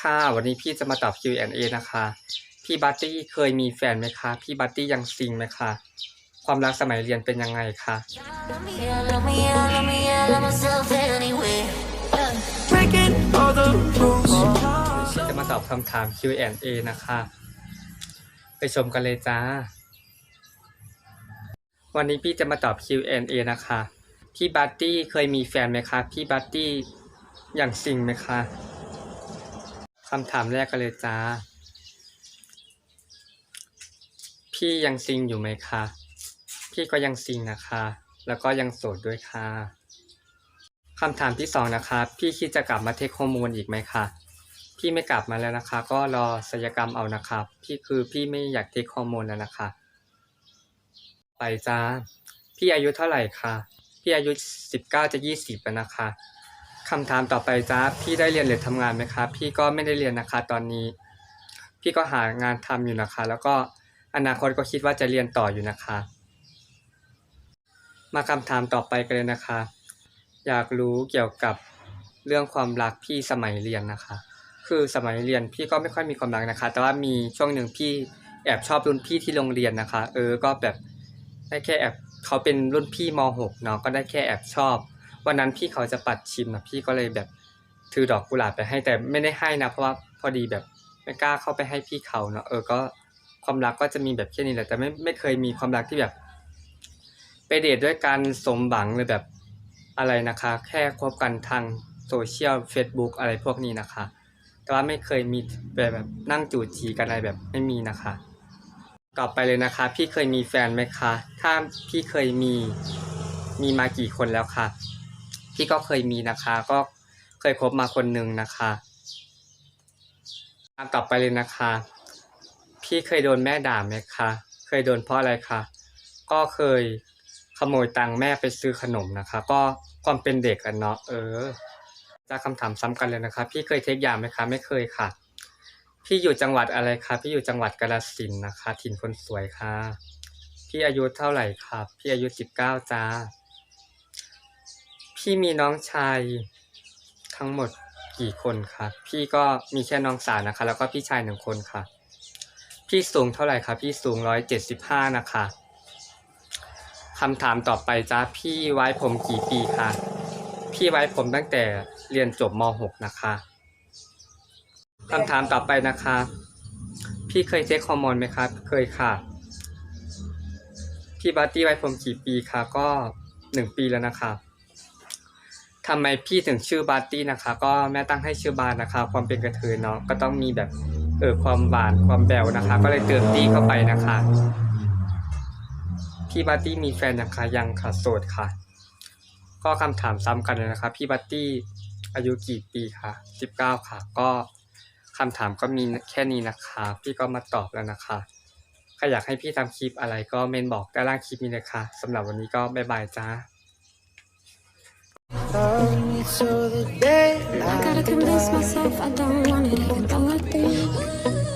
ค่ะวันนี้พี่จะมาตอบ Q&A นะคะ พี่บัตตี้เคยมีแฟนไหมคะ พี่บัตตี้ยังซิงไหมคะ ความรักสมัยเรียนเป็นยังไงคะ Love me, yeah, love me, yeah, love me, yeah, love myself anyway. Yeah. breaking all the rules. พี่จะมาตอบคำถาม Q&A นะคะ ไปชมกันเลยจ้า วันนี้พี่จะมาตอบ Q&A นะคะ พี่บัตตี้เคยมีแฟนไหมคะ พี่บัตตี้ยังซิงไหมคะ คำถามแรกกันเลยจ้า พี่ยังซิงอยู่ไหมคะ พี่ก็ยังซิงนะคะ แล้วก็ยังโสดด้วยค่ะคำถามที่สองนะคะ พี่คิดจะกลับมาเทคฮอร์โมนอีกไหมคะพี่ไม่กลับมาแล้วนะคะ ก็รอศัลยกรรมเอานะครับ พี่คือพี่ไม่อยากเทคฮอร์โมนแล้วนะคะ ไปจ้า พี่อายุเท่าไหร่คะพี่อายุสิบเก้าจะยี่สิบแล้วนะคะ คำถามต่อไปจ้าพี่ได้เรียนหรือทำงานไหมคะพี่ก็ไม่ได้เรียนนะคะตอนนี้ พี่ก็หางานทำอยู่นะคะ แล้วก็อนาคตก็คิดว่าจะเรียนต่ออยู่นะคะ มาคำถามต่อไปกันเลยนะคะ อยากรู้เกี่ยวกับเรื่องความรักพี่สมัยเรียนนะคะ คือสมัยเรียนพี่ก็ไม่ค่อยมีความรักนะคะ แต่ว่ามีช่วงหนึ่งพี่แอบชอบรุ่นพี่ที่โรงเรียนนะคะ เออก็แบบได้แค่แอบเขาเป็นรุ่นพี่ม .6 เนาะก็ได้แค่แอบชอบ วันนั้นพี่เขาจะปัดชิมนะพี่ก็เลยแบบถือดอกกุหลาบไปให้แต่ไม่ได้ให้นะเพราะว่าพอดีแบบไม่กล้าเข้าไปให้พี่เขาเนาะเออก็ความรักก็จะมีแบบแค่นี้แหละแต่ไม่ไม่เคยมีความรักที่แบบ ไปเดทด้วยกันสมหวังเลยแบบอะไรนะคะ แค่คบกันทางโซเชียล Facebook อะไรพวกนี้นะคะ แต่ว่าไม่เคยมีแบบแบบนั่งจูจีกันอะไรแบบไม่มีนะคะ ต่อไปเลยนะคะ พี่เคยมีแฟนไหมคะ ถ้าพี่เคยมีมีมากี่คนแล้วคะ พี่ก็เคยมีนะคะ ก็เคยคบมาคนหนึ่งนะคะตามต่อไปเลยนะคะ พี่เคยโดนแม่ด่าไหมคะ เคยโดนเพราะอะไรคะก็เคยขโมยตังค์แม่ไปซื้อขนมนะคะ ก็ความเป็นเด็กกันเนาะเออจะคำถามซ้ำกันเลยนะคะ พี่เคยเทคยาไหมคะ ไม่เคยค่ะ พี่อยู่จังหวัดอะไรคะ พี่อยู่จังหวัดกาฬสินธุ์นะคะ ถิ่นคนสวยค่ะ พี่อายุเท่าไหร่ครับ พี่อายุสิบเก้าจ้า พี่มีน้องชายทั้งหมดกี่คนครับ พี่ก็มีแค่น้องสาวนะคะ แล้วก็พี่ชายหนึ่งคนค่ะ พี่สูงเท่าไหร่คะพี่สูงร้อยเจ็ดสิบห้านะคะคำถามต่อไปจ้าพี่ไว้ผมกี่ปีคะพี่ไว้ผมตั้งแต่เรียนจบม .6 นะคะคำถามต่อไปนะคะ พี่เคยเช็คฮอร์โมนไหมครับ เคยค่ะ พี่บัตตี้ไว้ผมกี่ปีคะก็หนึ่งปีแล้วนะคะ ทำไมพี่ถึงชื่อบัตตี้นะคะ ก็แม่ตั้งให้ชื่อบาร์นะคะ ความเป็นกระเทยเนาะก็ต้องมีแบบเออความหวานความแบวนะคะ ก็เลยเติมตี้เข้าไปนะคะพี่บัตตี้มีแฟนยังคะยังค่ะโสดค่ะ ก็คำถามซ้ำกันเลยนะครับพี่บัตตี้อายุกี่ปีคะสิบเก้าค่ะ ก็คำถามก็มีแค่นี้นะคะ พี่ก็มาตอบแล้วนะคะใครอยากให้พี่ทำคลิปอะไรก็เมนบอกด้านล่างคลิปนี้เลยค่ะสำหรับวันนี้ก็บ๊ายบายจ้า till the day I gotta convince myself I don't want it even though I do.